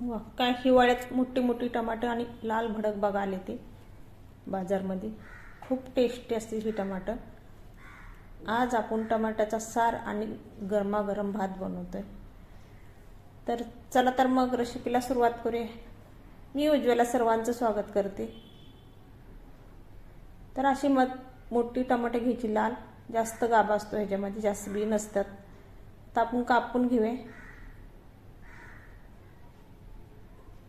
वा काय हिवाळ्यात मोठी मोठी टमाटे आणि लाल भडक बघा आले ते बाजारमध्ये. खूप टेस्टी असते ही टमाटर आज आपण टमाट्याचा सार आणि गरमागरम भात बनवतोय. तर चला तर मग रेसिपीला सुरुवात करूया. मी उज्ज्वला सर्वांचं स्वागत करते. तर अशी मत मोठी टमाटे घ्यायची लाल जास्त गाभा असतो ह्याच्यामध्ये जास्त बी नसतात. तर आपण कापून घेऊया.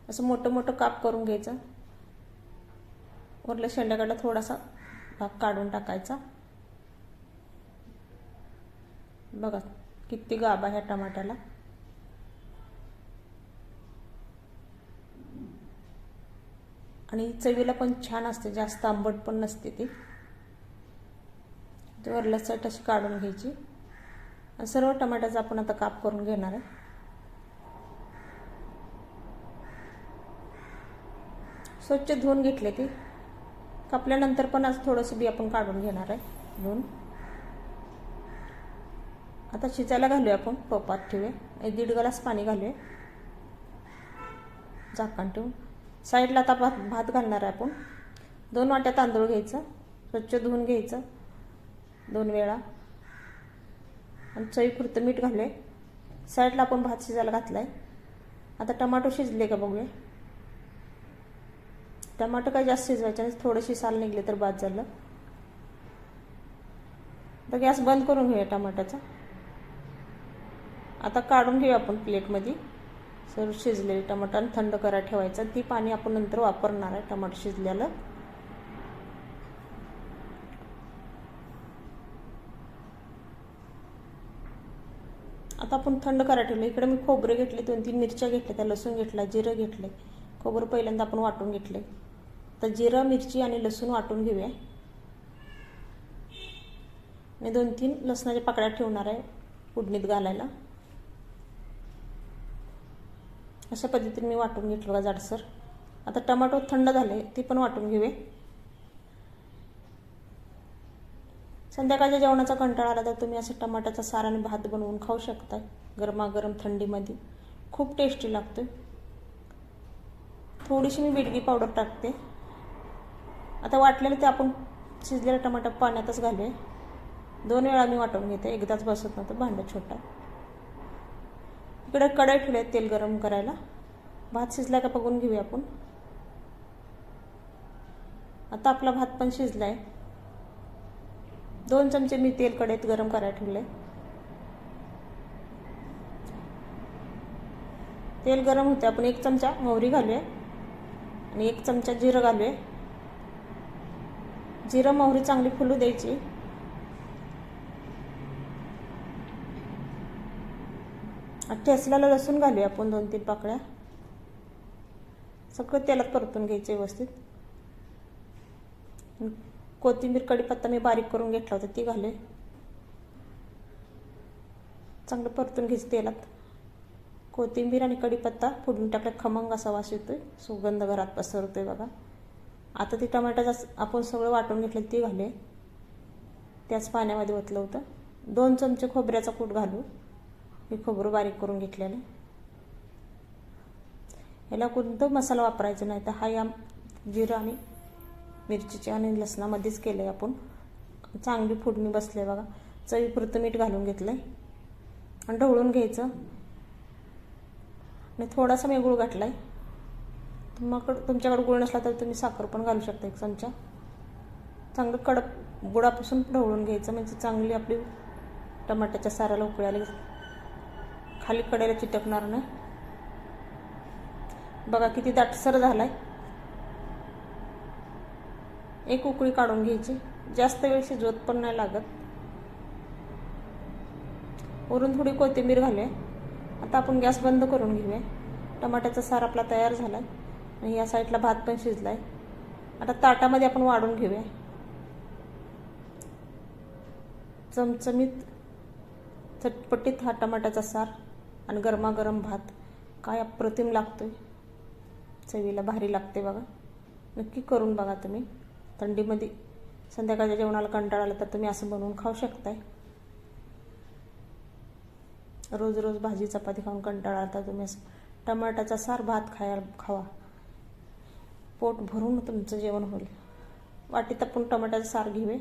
असं मोठं मोठं काप करून घ्यायचं. वरल्या शेंड्याकडला थोडासा भाग काढून टाकायचा. बघा किती गाभा ह्या टमाट्याला. आणि चवीला पण छान असते जास्त आंबट पण नसते ती. वरल्या साईट अशी काढून घ्यायची. आणि सर्व टमाट्याचा आपण आता काप करून घेणार आहे. स्वच्छ धुवून घेतले ते. कापल्यानंतर पण आज थोडंसं बी आपण काढून घेणार आहे. धुवून. आता शिजायला घालूया आपण टोपात ठेवूया. एक दीड ग्लास पाणी घालूया. झाकण ठेवून. साईडला आता भात भात घालणार आहे आपण. दोन वाट्या तांदूळ घ्यायचं स्वच्छ धुवून घ्यायचं. दोन वेळा. आणि चवीपुरतं मीठ घालूया. साईडला आपण भात शिजायला घातला आहे आता टमाटो शिजले का बघूया. टमाटर काय जास्त शिजवायचे नाही थोडीशी साल निघले तर बाद झालं. तर गॅस बंद करून घेऊया टमाटाचा आता काढून घेऊया आपण प्लेटमध्ये. सर्व शिजलेले टमाटर थंड करा ठेवायचं. ती पाणी आपण नंतर वापरणार आहे टमाटर शिजल्याला. आता आपण थंड करा ठेवलं. इकडे मी खोबरं घेतले दोन तीन मिरच्या घेतल्या त्या लसूण घेतला जिरं घेतले खोबरं पहिल्यांदा आपण वाटून घेतले तर जिरं मिरची आणि लसूण वाटून घेऊया. मी दोन तीन लसणाच्या पाकळ्या ठेवणार आहे उडणीत घालायला. अशा पद्धतीने मी वाटून घेतलं का जाडसर. आता टमाटो थंड झाले ती पण वाटून घेऊया. संध्याकाळच्या जेवणाचा कंटाळा आला तर तुम्ही असं टमाट्याचा सार आणि भात बनवून खाऊ शकता गरमागरम थंडीमध्ये. खूप टेस्टी लागतो थोडीशी मी बिडगी पावडर टाकते. आता वाटलेलं ते आपण शिजलेलं टमाटर पाण्यातच घालूया. दोन वेळा मी वाटून घेते एकदाच बसत नव्हतं भांडं छोटा. इकडे कढई ठेवले तेल गरम करायला. भात शिजला का बघून घेऊया आपण. आता आपला भात पण शिजला आहे दोन चमचे मी तेल कढईत गरम करायला ठेवले तेल गरम होते आपण एक चमचा मोहरी घालूया. आणि एक चमचा जिरं घालूया. जिरं मोहरी चांगली फुलू द्यायची. ठेसल्याला लसूण घालूया आपण दोन तीन पाकळ्या. सगळं तेलात परतून घ्यायचं व्यवस्थित. कोथिंबीर कढीपत्ता मी बारीक करून घेतला होता ती घाले चांगलं परतून घ्यायचं तेलात. कोथिंबीर आणि कडीपत्ता फोडून टाकल्या खमंग असा वास येतोय. सुगंध घरात पसरतोय बघा. आता ती टमाट्याचा आपण सगळं वाटून घेतलं ती घाले त्याच पाण्यामध्ये ओतलं होतं. दोन चमचे खोबऱ्याचा कूट घालू मी खोबरं बारीक करून घेतलेलं याला कोणतं मसाला वापरायचा नाही तर हा या जिरं आणि मिरचीची आणि लसणामध्येच केलं आहे आपण. चांगली फोडणी बसले बघा. चवीपुरतं मीठ घालून घेतलं आहे आणि ढवळून घ्यायचं. आणि थोडासा मी गुळ घातला आहे तुमकडं तुमच्याकडे गुळ नसला तर तुम्ही साखर पण घालू शकता एक चमचा. चांगलं कडक गुळापासून ढवळून घ्यायचं म्हणजे चांगली आपली टमाट्याच्या साराला उकळायला खाली कडेला चिटकणार नाही. बघा किती दाटसर झालाय. एक उकळी काढून घ्यायची. जास्त वेळ शिजवत पण नाही लागत. वरून थोडी कोथिंबीर घालूया. आता आपण गॅस बंद करून घेऊया. टमाट्याचा सार आपला तयार झाला आणि या साईडला भात पण शिजलाय. आता ताटामध्ये आपण वाढून घेऊया. चमचमीत चटपटीत हा टमाट्याचा सार आणि गरमागरम भात. काय अप्रतिम लागतोय. चवीला भारी लागते बघा. नक्की करून बघा तुम्ही. थंडीमध्ये संध्याकाळच्या जेवणाला कंटाळा आला तर तुम्ही असं बनवून खाऊ शकताय. रोज रोज भाजी चपाती खाऊन कंटाळा आता तुम्ही असं टमाटाचा सार भात खायला खावा. पोट भरून तुमचं जेवण होईल. वाटीत आपण टमाट्याचं सार घेवे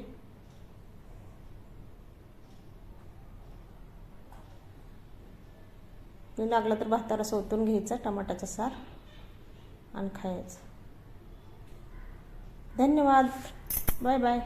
मी लागलं तर भाताला सोतून घ्यायचा टमाट्याचा सार आणि खायचं. धन्यवाद. Bye bye.